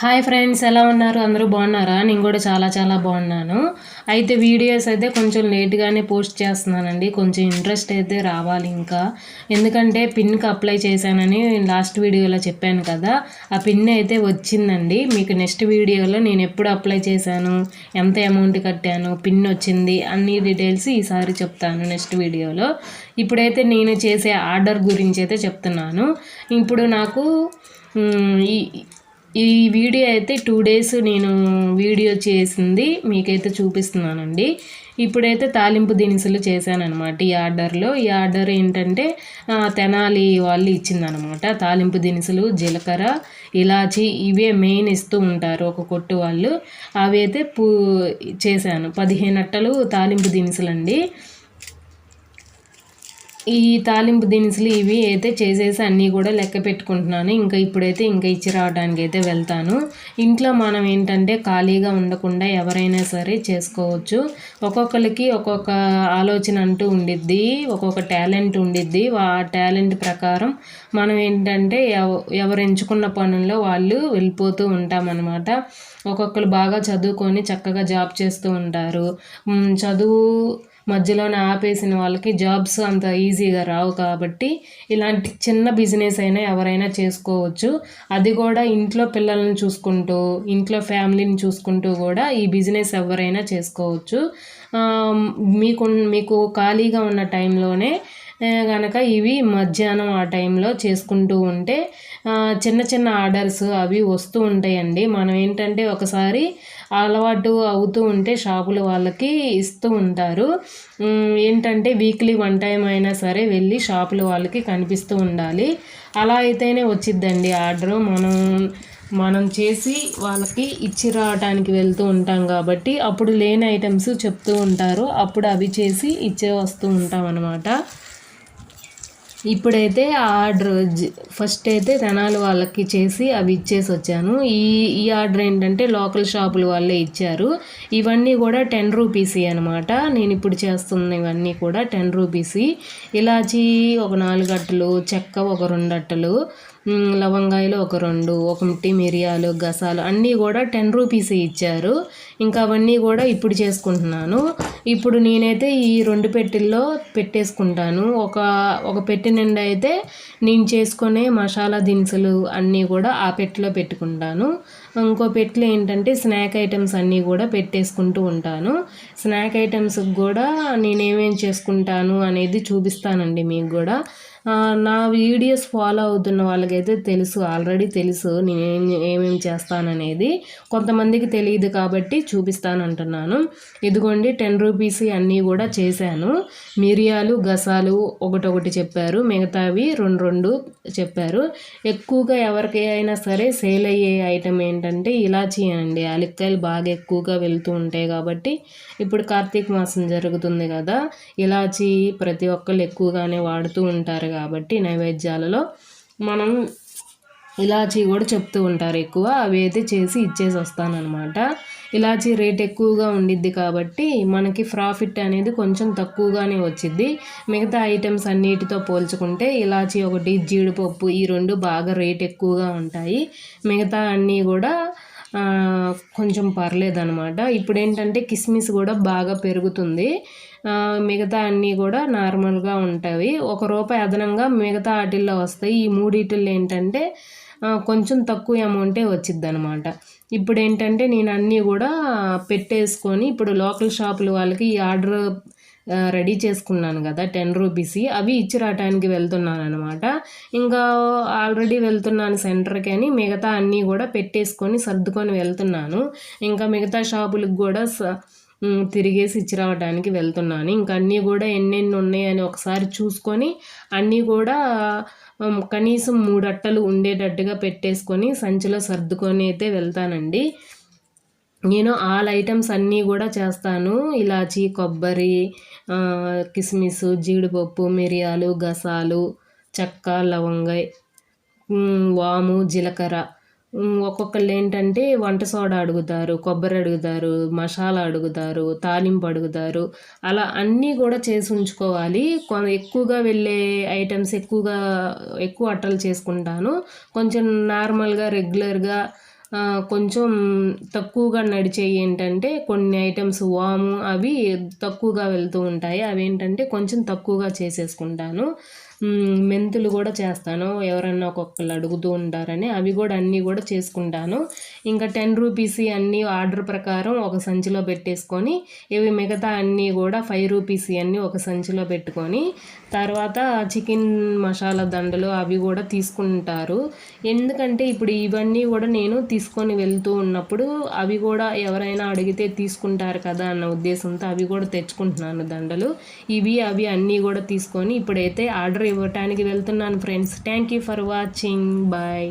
Hi friends ఎలా ఉన్నారు? అందరూ బాగున్నారా? నేను కూడా చాలా చాలా బాగున్నాను. అయితే వీడియోస్ అయితే కొంచెం లేట్గానే పోస్ట్ చేస్తున్నానండి. కొంచెం ఇంట్రెస్ట్ అయితే రావాలి ఇంకా. ఎందుకంటే పిన్కి అప్లై చేశానని లాస్ట్ వీడియోలో చెప్పాను కదా. ఆ పిన్ అయితే వచ్చిందండి. మీకు నెక్స్ట్ వీడియోలో నేను ఎప్పుడు అప్లై చేశాను ఎంత అమౌంట్ కట్టాను పిన్ వచ్చింది అన్ని డీటెయిల్స్ ఈసారి చెప్తాను నెక్స్ట్ వీడియోలో. ఇప్పుడైతే నేను చేసే ఆర్డర్ గురించి అయితే చెప్తున్నాను. ఇప్పుడు నాకు ఈ ఈ వీడియో అయితే టూ డేస్ నేను వీడియో చేసింది మీకైతే చూపిస్తున్నానండి. ఇప్పుడైతే తాలింపు దినుసులు చేశానమాట ఈ ఆర్డర్లో. ఈ ఆర్డర్ ఏంటంటే తెనాలి వాళ్ళు ఇచ్చిందనమాట తాలింపు దినుసులు జీలకర్ర ఇలాచి ఇవే మెయిన్ ఇస్తూ ఉంటారు ఒక కొట్టు వాళ్ళు. అవి అయితే పూ చేశాను. పదిహేను అట్టలు తాలింపు దినుసులు అండి ఈ తాలింపు దినుసులు ఇవి అయితే చేసేసి అన్నీ కూడా లెక్క పెట్టుకుంటున్నాను. ఇంకా ఇప్పుడైతే ఇంకా ఇచ్చి రావడానికి అయితే వెళ్తాను. ఇంట్లో మనం ఏంటంటే ఖాళీగా ఉండకుండా ఎవరైనా సరే చేసుకోవచ్చు. ఒక్కొక్కరికి ఒక్కొక్క ఆలోచన అంటూ ఉండిద్ది ఒక్కొక్క టాలెంట్ ఉండిద్ది. ఆ టాలెంట్ ప్రకారం మనం ఏంటంటే ఎవరు ఎంచుకున్న పనుల్లో వాళ్ళు వెళ్ళిపోతూ ఉంటామన్నమాట. ఒక్కొక్కరు బాగా చదువుకొని చక్కగా జాబ్ చేస్తూ ఉంటారు. చదువు మధ్యలోనే ఆపేసిన వాళ్ళకి జాబ్స్ అంత ఈజీగా రావు కాబట్టి ఇలాంటి చిన్న బిజినెస్ అయినా ఎవరైనా చేసుకోవచ్చు. అది కూడా ఇంట్లో పిల్లల్ని చూసుకుంటూ ఇంట్లో ఫ్యామిలీని చూసుకుంటూ కూడా ఈ బిజినెస్ ఎవరైనా చేసుకోవచ్చు. మీకు మీకు ఖాళీగా ఉన్న టైంలోనే కనుక ఇవి మధ్యాహ్నం ఆ టైంలో చేసుకుంటూ ఉంటే చిన్న చిన్న ఆర్డర్స్ అవి వస్తూ ఉంటాయండి. మనం ఏంటంటే ఒకసారి అలవాటు అవుతూ ఉంటే షాపుల వాళ్ళకి ఇస్తూ ఉంటారు. ఏంటంటే వీక్లీ వన్ టైం అయినా సరే వెళ్ళి షాపుల వాళ్ళకి కనిపిస్తూ ఉండాలి. అలా అయితేనే వచ్చిద్దండి ఆర్డరు. మనం మనం చేసి వాళ్ళకి ఇచ్చి రావడానికి వెళ్తూ ఉంటాం కాబట్టి అప్పుడు లేని ఐటమ్స్ చెప్తూ ఉంటారు. అప్పుడు అవి చేసి ఇచ్చే వస్తూ ఉంటాం అనమాట ఇప్పుడైతే ఆర్డర్ ఫస్ట్ అయితే తెనాలి వాళ్ళకి చేసి అవి ఇచ్చేసి వచ్చాను. ఈ ఈ ఆర్డర్ ఏంటంటే లోకల్ షాపుల వాళ్ళే ఇచ్చారు. ఇవన్నీ కూడా టెన్ రూపీస్ అనమాట నేను ఇప్పుడు చేస్తున్న ఇవన్నీ కూడా టెన్ రూపీస్. ఇలాచి ఒక నాలుగు అట్టలు చెక్క ఒక రెండు అట్టలు లవంగాయలు ఒక రెండు ఒకటి మిరియాలు గసాలు అన్నీ కూడా టెన్ రూపీస్ ఇచ్చారు. ఇంకా అవన్నీ కూడా ఇప్పుడు చేసుకుంటున్నాను. ఇప్పుడు నేనైతే ఈ రెండు పెట్టెల్లో పెట్టేసుకుంటాను. ఒక ఒక పెట్టె నిండా అయితే నేను చేసుకునే మసాలా దినుసులు అన్నీ కూడా ఆ పెట్టెలో పెట్టుకుంటాను. ఇంకో పెట్టెలో ఏంటంటే స్నాక్ ఐటమ్స్ అన్నీ కూడా పెట్టేసుకుంటూ ఉంటాను. స్నాక్ ఐటమ్స్కి కూడా నేనేమేం చేసుకుంటాను అనేది చూపిస్తానండి మీకు కూడా. నా వీడియోస్ ఫాలో అవుతున్న వాళ్ళకైతే తెలుసు ఆల్రెడీ తెలుసు నేను ఏమేమి చేస్తాననేది. కొంతమందికి తెలియదు కాబట్టి చూపిస్తాను అంటున్నాను ఇదిగోండి టెన్ రూపీస్ అన్నీ కూడా చేశాను. మిరియాలు గసాలు ఒకటొకటి చెప్పారు. మిగతావి రెండు రెండు చెప్పారు. ఎక్కువగా ఎవరికి అయినా సరే సేల్ అయ్యే ఐటమ్ ఏంటంటే ఇలాచీ అండి. అలిక్కాయలు బాగా ఎక్కువగా వెళ్తూ ఉంటాయి కాబట్టి ఇప్పుడు కార్తీక మాసం జరుగుతుంది కదా. ఇలాచీ ప్రతి ఒక్కళ్ళు ఎక్కువగానే వాడుతూ ఉంటారు కాబట్టి నైవేద్యాలలో మనం ఇలాచీ కూడా చెప్తూ ఉంటారు ఎక్కువ. అవి అయితే చేసి ఇచ్చేసి వస్తానన్నమాట. ఇలాచీ రేట్ ఎక్కువగా ఉండిద్ది కాబట్టి మనకి ప్రాఫిట్ అనేది కొంచెం తక్కువగానే వచ్చిద్ది. మిగతా ఐటమ్స్ అన్నిటితో పోల్చుకుంటే ఇలాచీ ఒకటి జీడిపప్పు ఈ రెండు బాగా రేట్ ఎక్కువగా ఉంటాయి. మిగతా అన్నీ కూడా కొంచెం పర్లేదనమాట ఇప్పుడు ఏంటంటే కిస్మిస్ కూడా బాగా పెరుగుతుంది. మిగతా అన్నీ కూడా నార్మల్గా ఉంటాయి ఒక రూపాయి అదనంగా మిగతా వాటిల్లో వస్తాయి. ఈ మూడిటిల్లో ఏంటంటే కొంచెం తక్కువ అమౌంటే వచ్చిద్ది అనమాట ఇప్పుడు ఏంటంటే నేను అన్నీ కూడా పెట్టేసుకొని ఇప్పుడు లోకల్ షాపుల వాళ్ళకి ఈ ఆర్డర్ రెడీ చేసుకున్నాను కదా టెన్ రూపీస్. అవి ఇచ్చి రావటానికి వెళ్తున్నాను అనమాట ఇంకా ఆల్రెడీ వెళ్తున్నాను సెంటర్కి అని మిగతా అన్నీ కూడా పెట్టేసుకొని సర్దుకొని వెళ్తున్నాను. ఇంకా మిగతా షాపులకు కూడా తిరిగేసి ఇచ్చి రావడానికి వెళ్తున్నాను. ఇంకా అన్నీ కూడా ఎన్నెన్ని ఉన్నాయని ఒకసారి చూసుకొని అన్నీ కూడా కనీసం మూడు అట్టలు ఉండేటట్టుగా పెట్టేసుకొని సంచిలో సర్దుకొని అయితే వెళ్తానండి. నేను ఆల్ ఐటమ్స్ అన్నీ కూడా చేస్తాను. ఇలాచి కొబ్బరి కిస్మిస్ జీడిపప్పు మిరియాలు గసాలు చెక్క లవంగాయ వాము జీలకర్ర. ఒక్కొక్కళ్ళు ఏంటంటే వంట సోడా అడుగుతారు కొబ్బరి అడుగుతారు మసాలా అడుగుతారు తాలింపు అడుగుతారు. అలా అన్నీ కూడా చేసి ఉంచుకోవాలి. ఎక్కువగా వెళ్ళే ఐటమ్స్ ఎక్కువగా ఎక్కువ అట్టలు చేసుకుంటాను. కొంచెం నార్మల్గా రెగ్యులర్గా కొంచెం తక్కువగా నడిచేవి ఏంటంటే కొన్ని ఐటమ్స్ వాము అవి తక్కువగా వెళ్తూ ఉంటాయి. అవి ఏంటంటే కొంచెం తక్కువగా చేసేసుకుంటాను. మెంతులు కూడా చేస్తాను. ఎవరన్నా ఒక్కొక్కరు అడుగుతూ ఉంటారని అవి కూడా అన్నీ కూడా చేసుకుంటాను. ఇంకా టెన్ రూపీస్ అన్నీ ఆర్డర్ ప్రకారం ఒక సంచిలో పెట్టేసుకొని ఇవి మిగతా అన్నీ కూడా ఫైవ్ రూపీస్ అన్నీ ఒక సంచిలో పెట్టుకొని తర్వాత చికెన్ మసాలా దండలు అవి కూడా తీసుకుంటారు. ఎందుకంటే ఇప్పుడు ఇవన్నీ కూడా నేను తీసుకొని వెళ్తూ ఉన్నప్పుడు అవి కూడా ఎవరైనా అడిగితే తీసుకుంటారు కదా అన్న ఉద్దేశంతో అవి కూడా తెచ్చుకుంటున్నాను దండలు. ఇవి అవి అన్నీ కూడా తీసుకొని ఇప్పుడైతే ఆర్డర్ ఇవ్వటానికి వెళ్తున్నాను friends thank you for watching bye